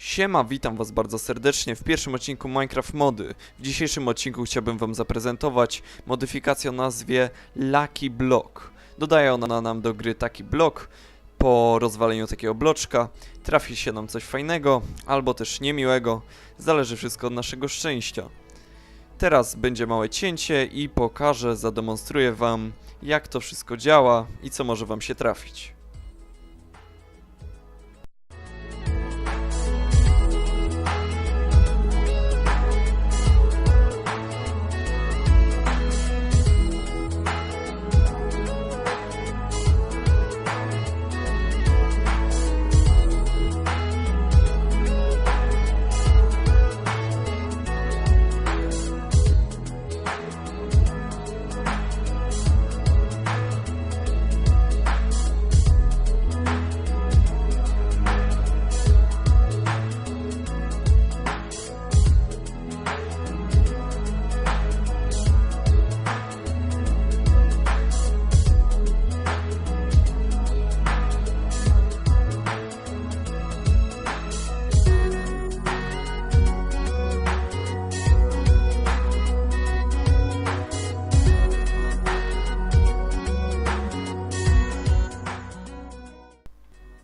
Siema, witam was bardzo serdecznie w pierwszym odcinku Minecraft Mody. W dzisiejszym odcinku chciałbym wam zaprezentować modyfikację o nazwie Lucky Block. Dodaje ona nam do gry taki blok. Po rozwaleniu takiego bloczka trafi się nam coś fajnego, albo też niemiłego. Zależy wszystko od naszego szczęścia. Teraz będzie małe cięcie i pokażę, zademonstruję wam jak to wszystko działa i co może wam się trafić.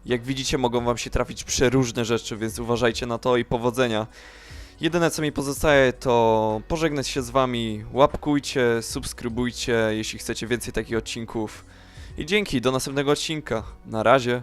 Jak widzicie, mogą wam się trafić przeróżne rzeczy, więc uważajcie na to i powodzenia. Jedyne co mi pozostaje to pożegnać się z wami, łapkujcie, subskrybujcie, jeśli chcecie więcej takich odcinków. I dzięki, do następnego odcinka. Na razie.